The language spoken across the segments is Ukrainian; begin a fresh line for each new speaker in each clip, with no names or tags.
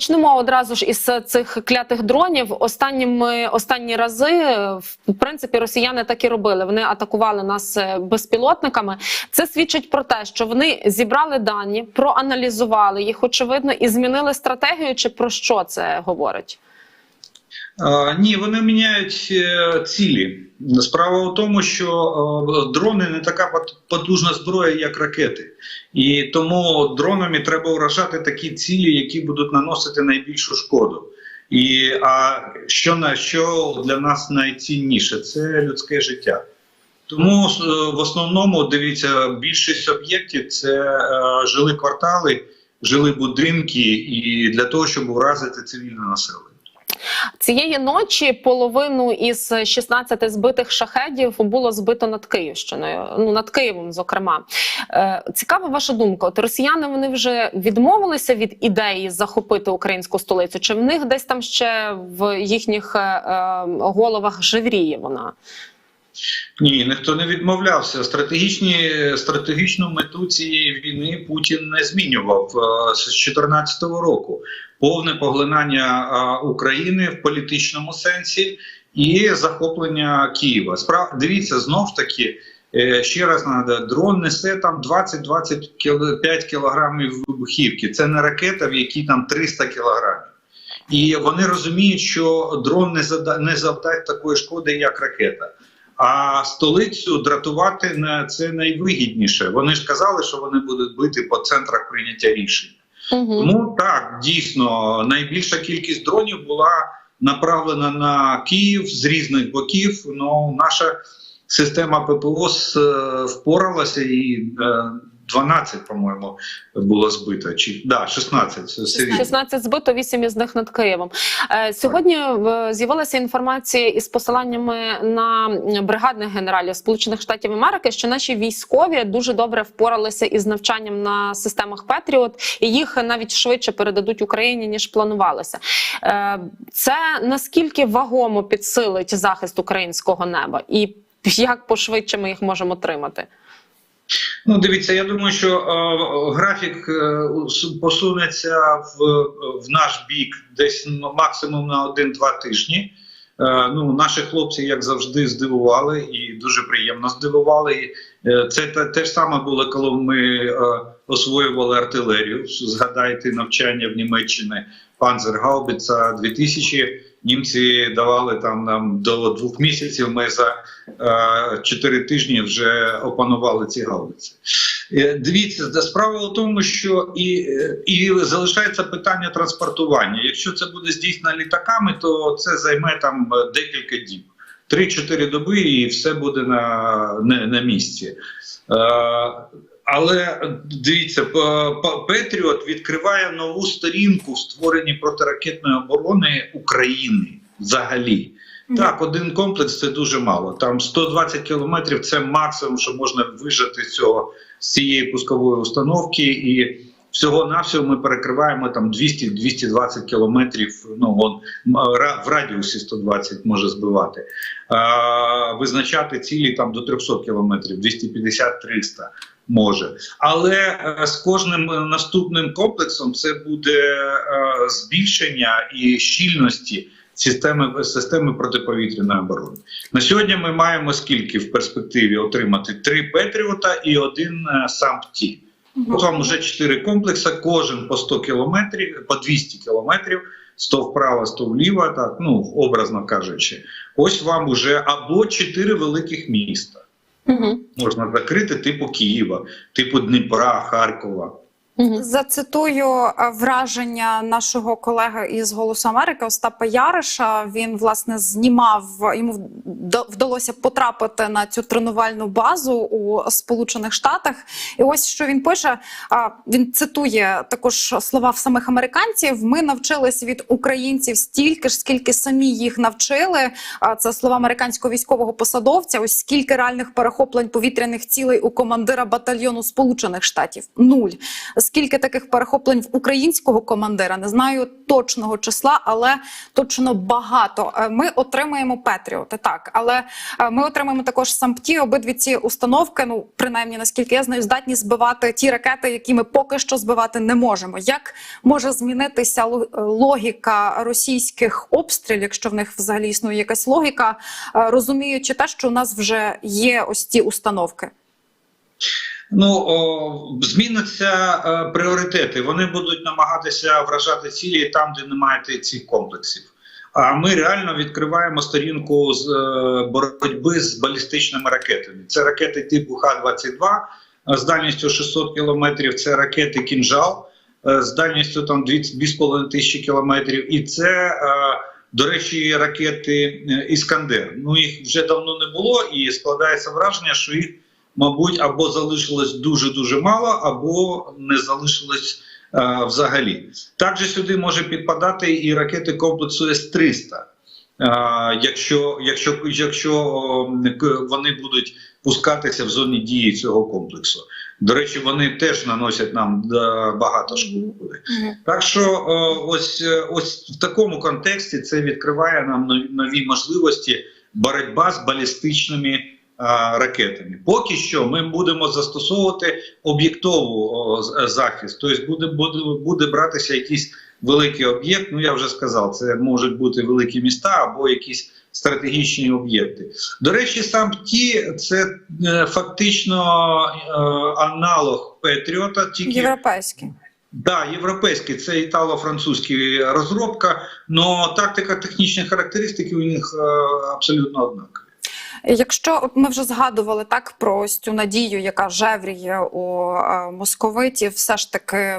Почнемо одразу ж із цих клятих дронів. Останніми останні рази, в принципі, росіяни так і робили. Вони атакували нас е, безпілотниками. Це свідчить про те, що вони зібрали дані, проаналізували їх, очевидно, і змінили стратегію. Чи про що це говорить?
Ні, вони міняють е, цілі. Справа в тому, що е, дрони не така потужна зброя, як ракети, і тому дронами треба вражати такі цілі, які будуть наносити найбільшу шкоду. І а що на що для нас найцінніше це людське життя. Тому е, в основному дивіться, більшість об'єктів це жили квартали, жили будинки, і для того, щоб вразити цивільне населення.
Цієї ночі половину із 16 збитих шахедів було збито над Київщиною. Ну над Києвом, зокрема. Е, цікава ваша думка. От росіяни вони вже відмовилися від ідеї захопити українську столицю. Чи в них десь там ще в їхніх е, е, головах живріє вона?
Ні, ніхто не відмовлявся. Стратегічні стратегічну мету цієї війни Путін не змінював з 2014 року. Повне поглинання України в політичному сенсі і захоплення Києва. Справ дивіться знов таки. е, Ще раз нагадаю, дрон несе там 20-25 кілограмів вибухівки. Це не ракета, в якій там 300 кілограмів. І вони розуміють, що дрон не завдасть такої шкоди, як ракета. А столицю дратувати на це найвигідніше. Вони ж казали, що вони будуть бити по центрах прийняття рішень.
Угу.
Тому так дійсно найбільша кількість дронів була направлена на Київ з різних боків. Ну наша система ППО е, впоралася і е, 12, по-моєму, було збито. Чи да, 16. це все вірно.
16 збито, 8 із них над Києвом. Е, Сьогодні е, з'явилася інформація із посиланнями на бригадних генералів Сполучених Штатів Америки, що наші військові дуже добре впоралися із навчанням на системах Петріот, і їх навіть швидше передадуть Україні ніж планувалося. Е, Це наскільки вагомо підсилить захист українського неба, і як пошвидше ми їх можемо отримати?
Ну, дивіться, я думаю, що е, графік е, посунеться в, в наш бік десь ну, максимум на 1-2 тижні. Е, ну, наші хлопці, як завжди, здивували і дуже приємно здивували. І, е, це те, те ж саме було, коли ми е, освоювали артилерію. Згадайте навчання в Німеччині Панзергаубіца 2000. Німці давали там нам до двох місяців. Ми за е, чотири тижні вже опанували ці гаубиці. Е, Дивіться, справа в тому, що і, і залишається питання транспортування. Якщо це буде здійснено літаками, то це займе там декілька діб. 3-4 доби і все буде на, на, на місці. Е, але дивіться, Петріот відкриває нову сторінку в створенні протиракетної оборони України взагалі. Так, один комплекс це дуже мало. Там 120 кілометрів це максимум, що можна вижити з цього з цієї пускової установки, і всього навсього ми перекриваємо там 200-220 кілометрів. Ну вон в радіусі 120 може збивати. А, визначати цілі там до 300 кілометрів, 250-300 може. Але е, з кожним е, наступним комплексом це буде е, збільшення і щільності системи системи протиповітряної оборони. На сьогодні ми маємо скільки в перспективі отримати три Петріота і один е, САМПТІ. От вам вже чотири комплекси, кожен по 100 кілометрів, по 200 кілометрів, 100 вправо, 100 вліво, так ну образно кажучи. Ось вам уже або чотири великих міста
Угу.
можна закрити, типу Києва, типу Дніпра, Харкова.
Зацитую е, враження нашого колеги із Голосу Америки Остапа Яриша. Він власне знімав йому вда- вдалося потрапити на цю тренувальну базу у Сполучених Штатах. І ось що він пише: він цитує також слова в самих американців. Ми навчились від українців стільки ж, скільки самі їх навчили. Це слова американського військового посадовця. Ось скільки реальних перехоплень повітряних цілей у командира батальйону Сполучених Штатів нуль скільки таких перехоплень в українського командира. Не знаю точного числа, але точно багато. Е, Ми отримаємо Петріоти, так, але е, ми отримаємо також сампті. Обидві ці установки, ну принаймні наскільки я знаю, здатні збивати ті ракети, які ми поки що збивати не можемо. Як може змінитися е, логіка російських обстрілів, якщо в них взагалі існує якась логіка, розуміючи те, що у нас вже є ось ці установки?
Ну о, зміняться е, пріоритети. Вони будуть намагатися вражати цілі там, де немає цих комплексів. А ми реально відкриваємо сторінку з е, боротьби з балістичними ракетами. Це ракети типу Х-22 е, з дальністю 600 кілометрів. Це ракети Кінжал е, з дальністю там 2,5 тисячі кілометрів. І це, е, до речі, ракети е, Іскандер. Ну їх вже давно не було, і складається враження, що їх мабуть, або залишилось дуже дуже мало, або не залишилось е, взагалі. Також сюди може підпадати і ракети комплексу С-300. Е, якщо, якщо, якщо вони будуть пускатися в зоні дії цього комплексу. До речі, вони теж наносять нам е, багато шкоди. Так що ось, е, ось в такому контексті це відкриває нам нові, можливості боротьба з балістичними ракетами. Поки що ми будемо застосовувати об'єктову з- захист, тобто буде, буде, буде братися якийсь великий об'єкт. Ну я вже сказав, це можуть бути великі міста або якісь стратегічні об'єкти. До речі, сам ті це е, фактично е, аналог Петріота, тільки
Європейські.
Да, європейський це італо-французький розробка, але тактика технічні характеристики у них е, абсолютно однакові.
Якщо ми вже згадували так про ось цю надію, яка жевріє у е, московитів, все ж таки.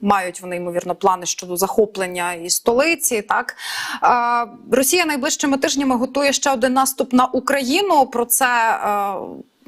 Мають вони ймовірно плани щодо захоплення і столиці. Так е, Росія найближчими тижнями готує ще один наступ на Україну. Про це е,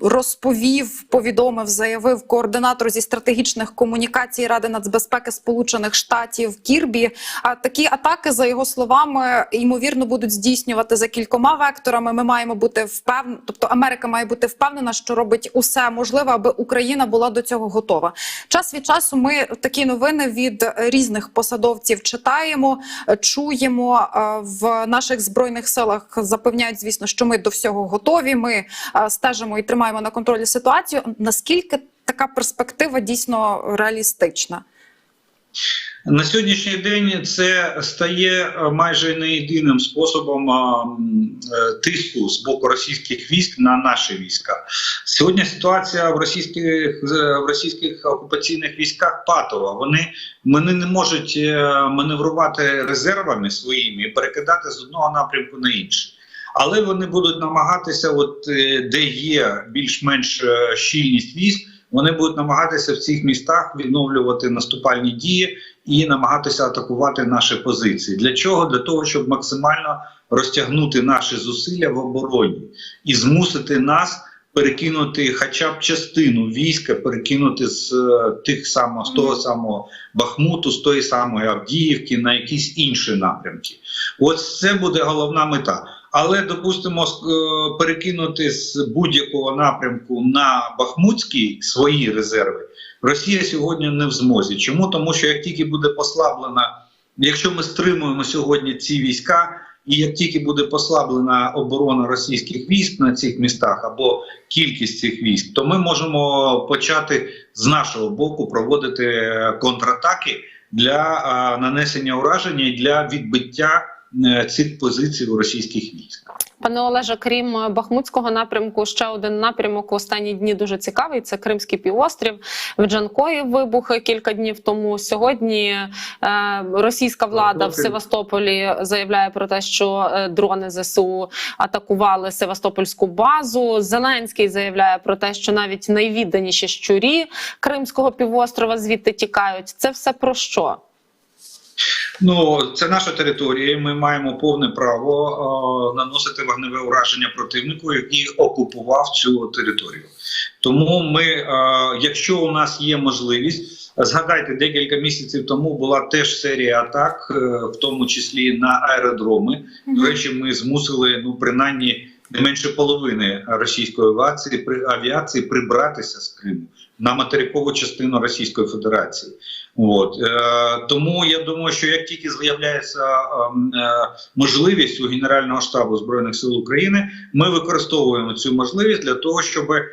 розповів, повідомив, заявив координатор зі стратегічних комунікацій Ради нацбезпеки Сполучених Штатів Кірбі. А такі атаки, за його словами, ймовірно будуть здійснювати за кількома векторами. Ми маємо бути впевнені, тобто Америка має бути впевнена, що робить усе можливе, аби Україна була до цього готова. Час від часу ми такі новини від різних посадовців читаємо, чуємо е, в наших збройних силах. Запевняють, звісно, що ми до всього готові. Ми е, стежимо і тримаємо на контролі ситуацію. Наскільки така перспектива дійсно реалістична?
На сьогоднішній день це стає е, майже не єдиним способом е, тиску з боку російських військ на наші війська. Сьогодні ситуація в російських е, в російських окупаційних військах патова. Вони вони не можуть маневрувати резервами своїми і перекидати з одного напрямку на інший. Але вони будуть намагатися, от е, де є більш-менш е, щільність військ, вони будуть намагатися в цих містах відновлювати наступальні дії і намагатися атакувати наші позиції. Для чого? Для того, щоб максимально розтягнути наші зусилля в обороні і змусити нас перекинути хоча б частину війська, перекинути з е, тих само з того самого Бахмуту, з тої самої Авдіївки на якісь інші напрямки. Ось це буде головна мета. Але допустимо е, перекинути з будь-якого напрямку на Бахмутський свої резерви. Росія сьогодні не в змозі. Чому? Тому що як тільки буде послаблена, якщо ми стримуємо сьогодні ці війська, і як тільки буде послаблена оборона російських військ на цих містах або кількість цих військ, то ми можемо почати з нашого боку проводити е, контратаки для а, нанесення ураження і для відбиття е, цих позицій у російських військ.
Пане Олеже, крім е, Бахмутського напрямку, ще один напрямок в останні дні дуже цікавий. Це Кримський півострів. В Джанкої вибухи кілька днів тому. Сьогодні е, російська влада в Севастополі заявляє про те, що е, дрони ЗСУ атакували Севастопольську базу. Зеленський заявляє про те, що навіть найвідданіші щурі Кримського півострова звідти тікають. Це все про що?
Ну, це наша територія. Ми маємо повне право е, наносити вогневе ураження противнику, який окупував цю територію. Тому ми, е, якщо у нас є можливість, згадайте, декілька місяців тому була теж серія атак, е, в тому числі на аеродроми. До речі, ми змусили ну принаймні не менше половини російської авіації при авіації прибратися з Криму. На материкову частину Російської Федерації. От е, тому я думаю, що як тільки з'являється ем, е, можливість у Генерального штабу збройних сил України, ми використовуємо цю можливість для того, щоб е,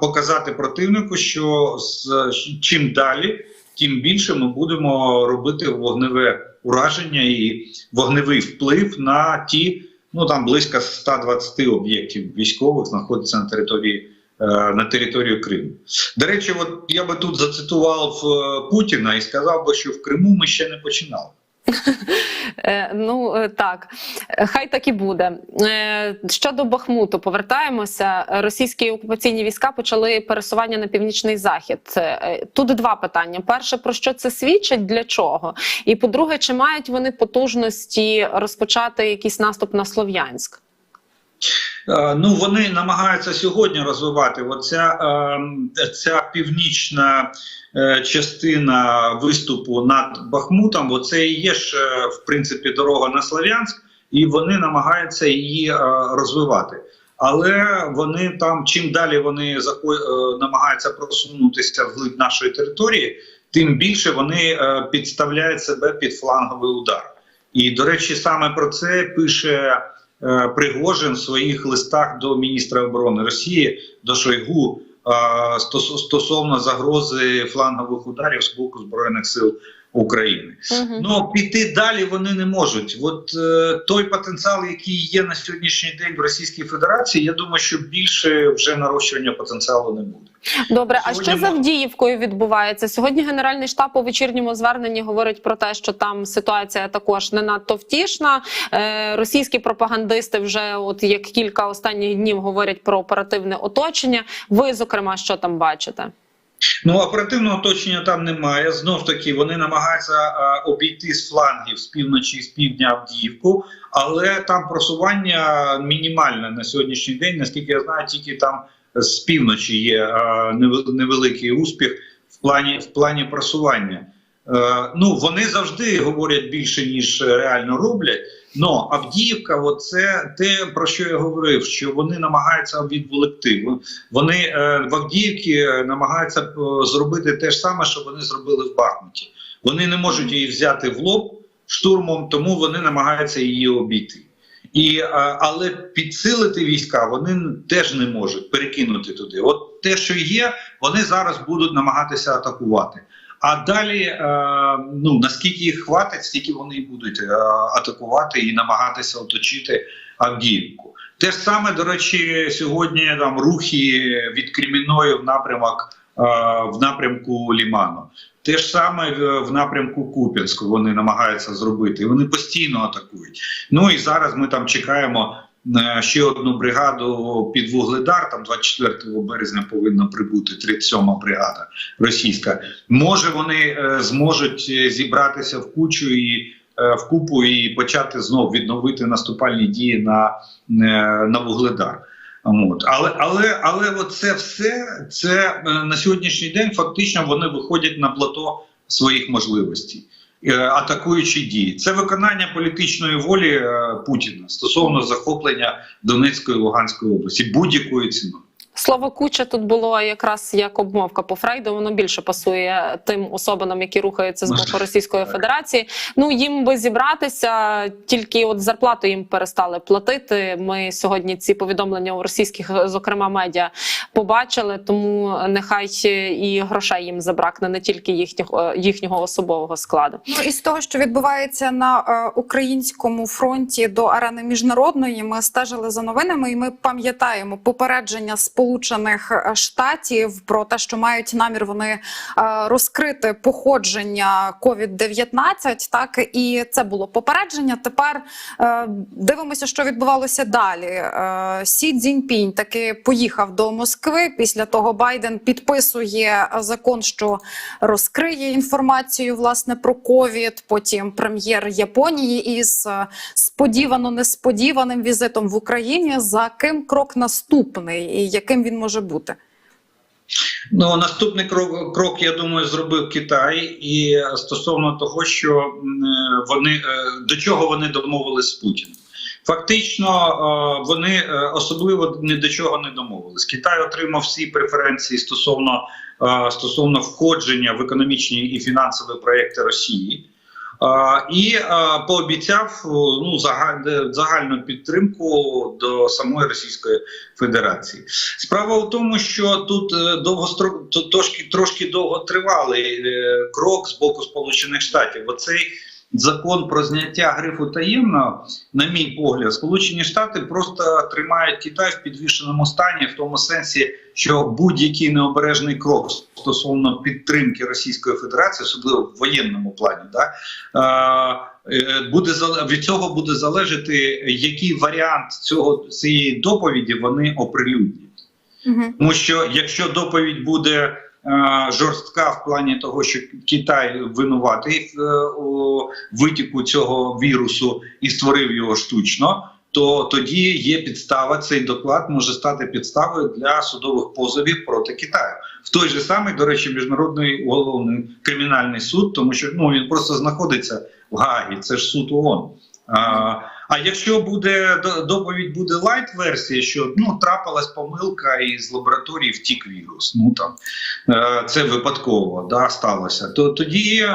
показати противнику, що з чим далі, тим більше ми будемо робити вогневе ураження і вогневий вплив на ті, ну там близько 120 об'єктів військових знаходиться на території. Е, На територію Криму. До речі, от я би тут зацитував е, Путіна і сказав би, що в Криму ми ще не починали.
Е, ну так, хай так і буде. Щодо Бахмуту, повертаємося. Російські окупаційні війська почали пересування на північний захід. Тут два питання: перше, про що це свідчить, для чого? І по-друге, чи мають вони потужності розпочати якийсь наступ на Слов'янськ?
Е, Ну вони намагаються сьогодні розвивати оця е, ця північна е, частина виступу над Бахмутом. Оце і є ж в принципі дорога на Слов'янськ, і вони намагаються її розвивати. Але вони там, чим далі вони намагаються просунутися вглиб нашої території, тим більше вони підставляють себе під фланговий удар. І до речі, саме про це пише. Е, Пригожин в своїх листах до міністра оборони Росії до Шойгу е, стосовно загрози флангових ударів з боку збройних сил України.
Угу.
Ну піти далі вони не можуть. От е, той потенціал, який є на сьогоднішній день в Російській Федерації, я думаю, що більше вже нарощування потенціалу не буде.
Добре, а що з Авдіївкою відбувається? Сьогодні Генеральний штаб у вечірньому зверненні говорить про те, що там ситуація також не надто втішна. Е, російські пропагандисти вже от як кілька останніх днів говорять про оперативне оточення. Ви, зокрема, що там бачите?
Ну оперативного оточення там немає. Знов таки вони намагаються а, обійти з флангів з півночі і з півдня Авдіївку, але там просування мінімальне на сьогоднішній день. Наскільки я знаю, тільки там з півночі є а, невеликий успіх в плані в плані просування. Е, ну вони завжди говорять більше ніж реально роблять. Но Авдіївка, це те про що я говорив, що вони намагаються відволікти. Вони е, в Авдіївці е, намагаються е, зробити те ж саме, що вони зробили в Бахмуті. Вони не можуть її взяти в лоб штурмом, тому вони намагаються її обійти. І, але підсилити війська вони теж не можуть перекинути туди. От те, що є, вони зараз будуть намагатися атакувати. А далі, е, ну наскільки їх хватить, стільки вони будуть е, атакувати і намагатися оточити Авдіївку. Те ж саме, до речі, сьогодні там рухи від Кремінної в напрямок е, в напрямку Ліману. Те ж саме в, напрямку Куп'янську вони намагаються зробити. Вони постійно атакують. Ну і зараз ми там чекаємо ще одну бригаду під Вугледар. Там 24 березня повинна прибути 37-ма бригада російська. Може вони е, зможуть е, зібратися в кучу і е, в купу і почати знов відновити наступальні дії на, е, на Вугледар. От. Але але але от це все це е, на сьогоднішній день фактично вони виходять на плато своїх можливостей, е, атакуючи дії. Це виконання політичної волі е, Путіна стосовно захоплення Донецької і Луганської області будь-якою ціною.
Слово куча тут було якраз як обмовка по Фрейду. Воно більше пасує тим особинам, які рухаються з боку Російської Федерації. Ну їм би зібратися, тільки от зарплату їм перестали платити. Ми сьогодні ці повідомлення у російських, зокрема медіа, побачили. Тому нехай і грошей їм забракне не тільки їхнього їхнього особового складу.
Ну і з того, що відбувається на е, українському фронті до арени міжнародної, ми стежили за новинами, і ми пам'ятаємо попередження Сполучених Штатів про те, що мають намір вони е, розкрити походження COVID-19, Так і це було попередження. Тепер е, дивимося, що відбувалося далі. Е, Сі Цзіньпінь таки поїхав до Москви. Після того Байден підписує закон, що розкриє інформацію власне про ковід. Потім прем'єр Японії із е, сподівано несподіваним візитом в Україні. За ким крок наступний і яким він може бути?
Ну наступний крок, крок, я думаю, зробив Китай, і стосовно того, що е, вони е, до чого вони домовились з Путіним. Фактично, е, вони особливо ні до чого не домовились. Китай отримав всі преференції стосовно, стосовно входження в економічні і фінансові проекти Росії. Е, І е, пообіцяв ну, загаль- загальну підтримку до самої Російської Федерації. Справа в тому, що тут е, довгостро... трошки, трошки довготривалий е, крок з боку Сполучених Штатів. Оцей закон про зняття грифу таємно, на мій погляд, Сполучені Штати просто тримають Китай в підвішеному стані, в тому сенсі, що будь-який необережний крок стосовно підтримки Російської Федерації, особливо в воєнному плані, да, е, е, буде від цього буде залежати, який варіант цього цієї доповіді вони оприлюднять.
Угу.
Тому що якщо доповідь буде жорстка в плані того, що Китай винуватий е, у витіку цього вірусу і створив його штучно, то тоді є підстава. Цей доклад може стати підставою для судових позовів проти Китаю. В той же самий, до речі, міжнародний головний кримінальний суд, тому що ну він просто знаходиться в Гагі. Це ж суд ООН. А, а якщо буде до- доповідь буде лайт версія, що ну трапилась помилка і з лабораторії втік вірус. Ну там е, це випадково да сталося. То тоді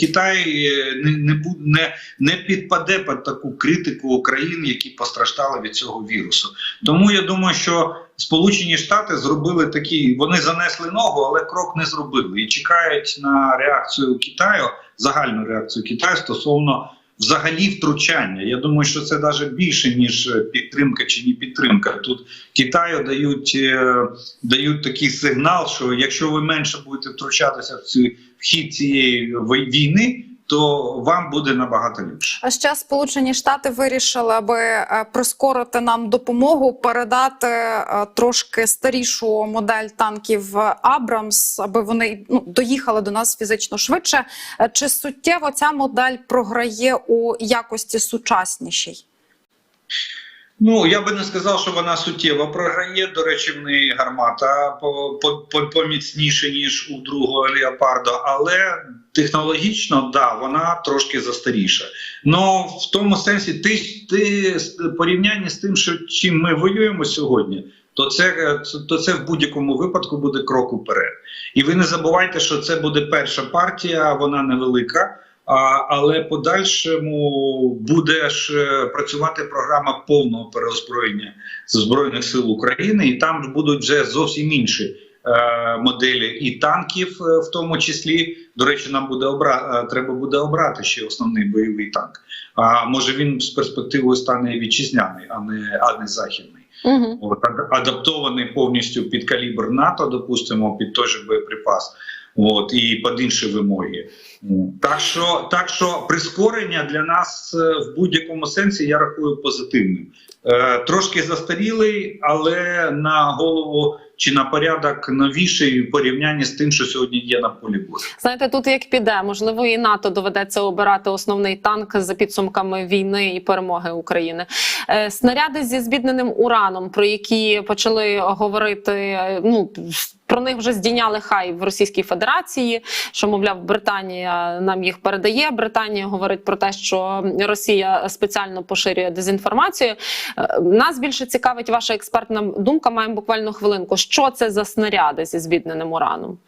Китай е, не не, не, не підпаде під таку критику країн, які постраждали від цього вірусу. Тому я думаю, що Сполучені Штати зробили такі, вони занесли ногу, але крок не зробили і чекають на реакцію Китаю, загальну реакцію Китаю стосовно взагалі втручання. Я думаю, що це навіть більше ніж е, підтримка чи не підтримка. Тут Китаю дають, е, дають такий сигнал, що якщо ви менше будете втручатися в цю в хід цієї війни, то вам буде набагато ліпше.
А ще Сполучені Штати вирішили, аби е, прискорити нам допомогу, передати е, трошки старішу модель танків Абрамс, аби вони ну, доїхали до нас фізично швидше. Е, Чи суттєво ця модель програє у якості сучаснішій?
Ну я би не сказав, що вона суттєво програє. До речі, в неї гармата по, по, по, поміцніше ніж у другого леопарда, але технологічно да, вона трошки застаріша. Ну в тому сенсі, ти, ти порівнянні з тим, що чим ми воюємо сьогодні. То це, то це в будь-якому випадку буде крок уперед. І ви не забувайте, що це буде перша партія, вона невелика. А, але подальшому буде ж працювати програма повного переозброєння збройних сил України, і там будуть вже зовсім інші е, моделі і танків, е, в тому числі. До речі, нам буде обра... е, треба буде обрати ще основний бойовий танк. А може він з перспективою стане вітчизняний, а не а не західний.
Угу.
Адаптований повністю під калібр НАТО, допустимо, під той же боєприпас. От і під інші вимоги. Так що, так що прискорення для нас е, в будь-якому сенсі я рахую позитивним. Е, трошки застарілий, але на голову чи на порядок новіший в порівнянні з тим, що сьогодні є на полі бою.
Знаєте, тут як піде, можливо, і НАТО доведеться обирати основний танк за підсумками війни і перемоги України. Е, снаряди зі збідненим ураном, про які почали говорити. Ну про них вже здійняли хай в Російській Федерації. Що мовляв, Британія нам їх передає. Британія говорить про те, що Росія спеціально поширює дезінформацію. Е, Нас більше цікавить ваша експертна думка. Маємо буквально хвилинку. Що це за снаряди зі збідненим ураном?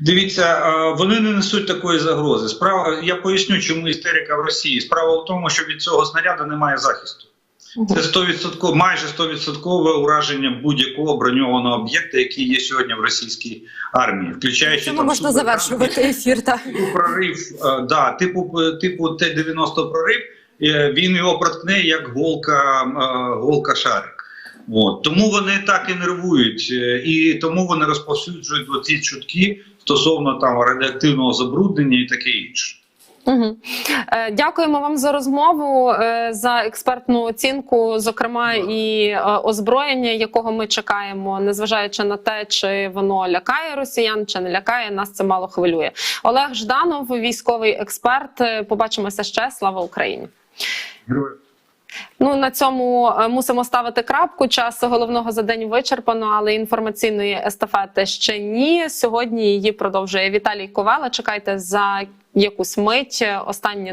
Дивіться, е, вони не несуть такої загрози. Справа я поясню, чому істерика в Росії. Справа в тому, що від цього снаряду немає захисту. Це 100%, майже 100% ураження будь-якого броньованого об'єкта, який є сьогодні в російській армії, включаючи
Цьому
там
можна завершувати ефір. Так.
типу прорив, е, да, типу, типу Т-90 прорив, е, він його проткне як голка, е, голка шарик. От. Тому вони так і нервують, е, і тому вони розповсюджують оці чутки стосовно там радіоактивного забруднення і таке інше.
Угу. Дякуємо вам за розмову, е, за експертну оцінку, зокрема і е, озброєння, якого ми чекаємо, незважаючи на те, чи воно лякає росіян, чи не лякає, нас це мало хвилює. Олег Жданов, військовий експерт. Побачимося ще. Слава Україні!
Героям
Ну на цьому е, мусимо ставити крапку. Час головного за день вичерпано, але інформаційної естафети ще ні. Сьогодні її продовжує Віталій Ковала. Чекайте за якусь мить. Останні